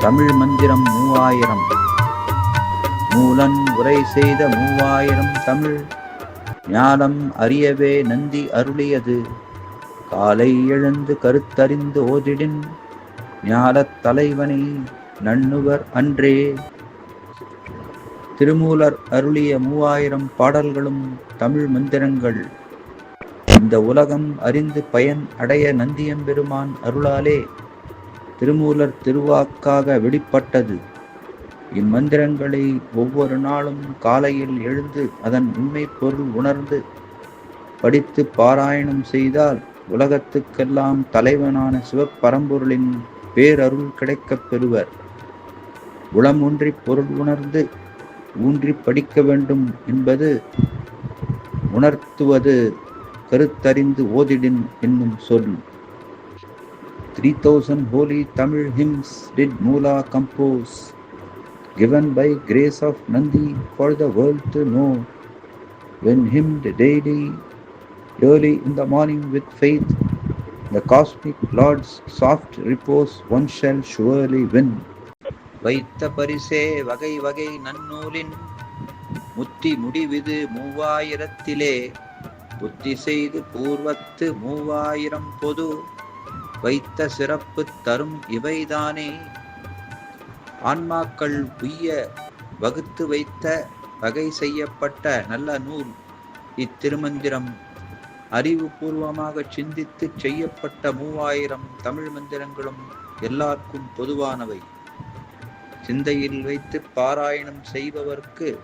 தமிழ் மந்திரம் மூவாயிரம். மூலன் உரை செய்த மூவாயிரம் தமிழ். ஞானம் அறியவே நந்தி அருளியது. காலை எழுந்து கருத்தறிந்து ஓதிடின் ஞானத் தலைவனை நண்ணுவர் அன்றே. திருமூலர் அருளிய மூவாயிரம் பாடல்களும் தமிழ் மந்திரங்கள். இந்த உலகம் அறிந்து பயன் அடைய நந்தியம்பெருமான் அருளாலே. திருமூலர் திருவாக்காக வெளிப்பட்டது இம்மந்திரங்களை ஒவ்வொரு நாளும் காலையில் எழுந்து அதன் உண்மை பொருள் உணர்ந்து படித்து பாராயணம் செய்தால் உலகத்துக்கெல்லாம் தலைவனான சிவப்பரம்பொருளின் பேரருள் கிடைக்கப் பெறுவர். உளம் ஒன்றி பொருள் உணர்ந்து ஊன்றி படிக்க வேண்டும் என்பது உணர்த்துவது கருத்தறிந்து ஓதிடின் என்னும் சொல். Three thousand holy Tamil hymns did Moola compose, given by grace of Nandi for the world to know. When hymned daily, early in the morning with faith, the cosmic Lord's soft repose one shall surely win. வைத்த பரிசே வகை வகை நன்னூலின் முத்தி முடிவிது மூவாயிரத்திலே புத்தி செய்து பூர்வத்து மூவாயிரம் பொது வைத்த சிறப்பு தரும் இவைதானே. ஆன்மாக்கள் உய்ய வகுத்து வைத்த வகை செய்யப்பட்ட நல்ல நூல். இத்திருமந்திரம் அறிவுபூர்வமாக சிந்தித்து செய்யப்பட்ட மூவாயிரம் தமிழ் மந்திரங்களும் எல்லாருக்கும் பொதுவானவை. சிந்தையில் வைத்து பாராயணம் செய்பவர்க்கு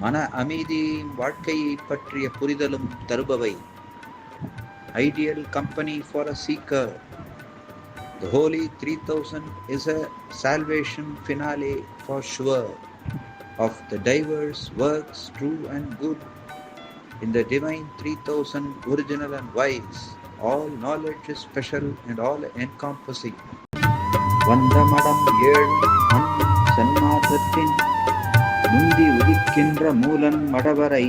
மன அமைதியையும் வாழ்க்கையை பற்றிய புரிதலும் தருபவை. Ideal company for a seeker The Holy 3000 is a salvation finale for sure of the diverse works, true and good, in the divine 3000 original and wise. All knowledge is special and all encompassing. வந்த மடம் ஏழு மண் சன்மார்க்கத்தின் முந்தி உதிக்கின்ற மூலன் மடவரை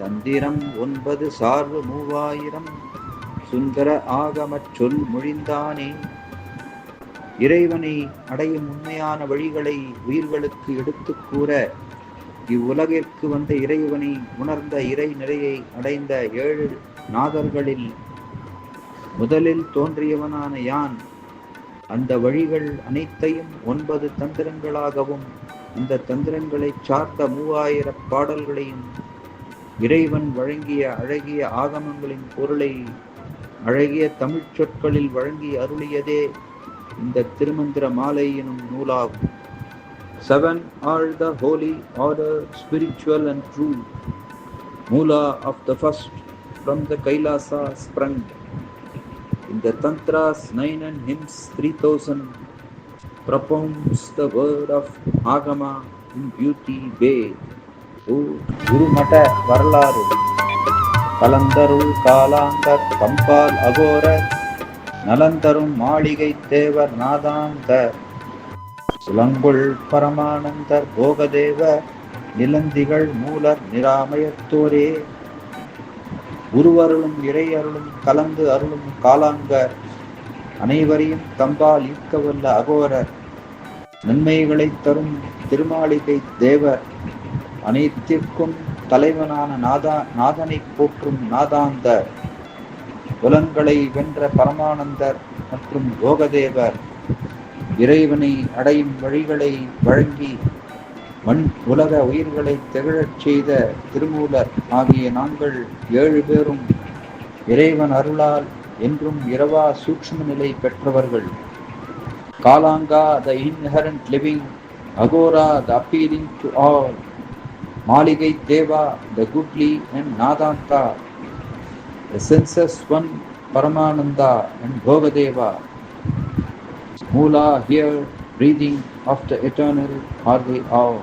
தந்திரம் ஒன்பது சார்பு மூவாயிரம் சுந்தர ஆகமச் சொல் மொழிந்தானே? இறைவனை அடையும் உண்மையான வழிகளை உயிர்களுக்கு எடுத்து கூற இவ்வுலகிற்கு வந்த இறைவனை உணர்ந்த இறை நிறையை அடைந்த ஏழு நாதர்களில் முதலில் தோன்றியவனான யான்? அந்த வழிகள் அனைத்தையும் ஒன்பது தந்திரங்களாகவும் இந்த தந்திரங்களை சார்ந்த மூவாயிர பாடல்களையும் இறைவன் வழங்கிய அழகிய ஆகமங்களின் பொருளை அழகிய தமிழ்ச் சொற்களில் வழங்கி அருளியதே இந்த திருமந்திர மாலை எனும் நூலாகும். Seven are the holy order spiritual and true Moola of the first from the Kailasa sprung into Tantras nine and hymns three thousand propounds the word of Agama in beauty bay. குருமட வரலாறு கலந்தருள் காலாந்தர் கம்பால் அகோர நலந்தரும் மாளிகை தேவர் Nathanthar. சுலங்குள் Paramanandar போகதேவ நிலந்திகள் molar நிராமயத்தோரே. உருவருளும் இறையருளும் கலந்து அருளும் காலாங்கர் அனைவரையும் தம்பால் ஈர்க்கவல்ல அகோரர். நன்மைகளை தரும் திருமாளிகை தேவர் அனைத்திற்கும் தலைவனான நாதா நாதனை போற்றும் நாதாந்தர் புலன்களை வென்ற பரமானந்தர் மற்றும் யோகதேவர் இறைவனை அடையும் வழிகளை வழங்கி மண் உலக உயிர்களை திகழச் செய்த திருமூலர் ஆகிய நாங்கள் ஏழு பேரும் இறைவன் அருளால் என்றும் இரவா சூக்ஷ்ம நிலை பெற்றவர்கள். Kalanga the inherent living Aghora the appealing to all. Maligai Deva the goodly and Nadanta the senses one Paramananda and Bogadeva Moola here breathing of the eternal are they all.